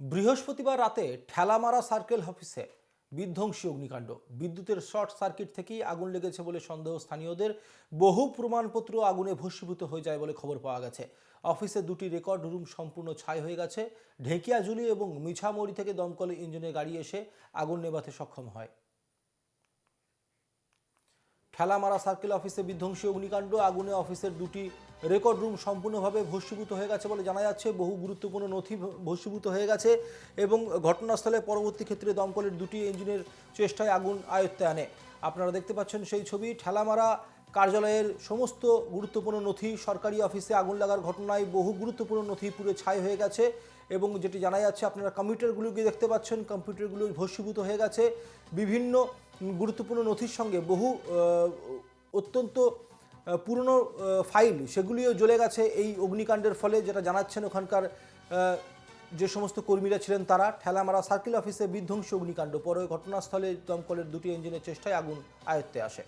বৃহস্পতিবার রাতে ঠেলামারা সার্কেল অফিসে বিধ্বংসী অগ্নিকাণ্ড। বিদ্যুতের শর্ট সার্কিট থেকেই আগুন লেগেছে বলে সন্দেহ স্থানীয়দের। বহু প্রমাণপত্র আগুনে ভস্মীভূত হয়ে যায় বলে খবর পাওয়া গেছে। অফিসে দুটি রেকর্ড রুম সম্পূর্ণ ছাই হয়ে গেছে। ঢেকিয়াজুলি এবং মিছামড়ি থেকে দমকল ইঞ্জিনের গাড়ি এসে আগুন নেভাতে সক্ষম হয়। ঠেলামারা সার্কেল অফিসে বিধ্বংসী অগ্নিকাণ্ড, আগুনে অফিসের দুটি রেকর্ড রুম সম্পূর্ণভাবে ভস্মীভূত হয়ে গেছে বলে জানা যাচ্ছে। বহু গুরুত্বপূর্ণ নথি ভস্মীভূত হয়ে গেছে এবং ঘটনাস্থলে পরবর্তী ক্ষেত্রে দমকলের দুটি ইঞ্জিনের চেষ্টায় আগুন আয়ত্তে আনে। আপনারা দেখতে পাচ্ছেন সেই ছবি, ঠেলামারা কার্যালয়ের সমস্ত গুরুত্বপূর্ণ নথি সরকারি অফিসে আগুন লাগার ঘটনায় বহু গুরুত্বপূর্ণ নথি পুরো ছাই হয়ে গেছে এবং যেটি জানা যাচ্ছে, আপনারা কম্পিউটারগুলোকে দেখতে পাচ্ছেন, কম্পিউটারগুলো ভস্মীভূত হয়ে গেছে। বিভিন্ন গুরুত্বপূর্ণ নথির সঙ্গে বহু অত্যন্ত পুরনো ফাইল সেগুলিও জ্বলে গেছে। এই অগ্নিকাণ্ডের ফলে যেটা জানাচ্ছেন ওখানকার যে সমস্ত কর্মীরা ছিলেন তারা, ঠেলামারা সার্কেল অফিসে বিধ্বংসী অগ্নিকাণ্ড। পরে ঘটনাস্থলে দমকলের দুটি ইঞ্জিনের চেষ্টায় আগুন আয়ত্তে আসে।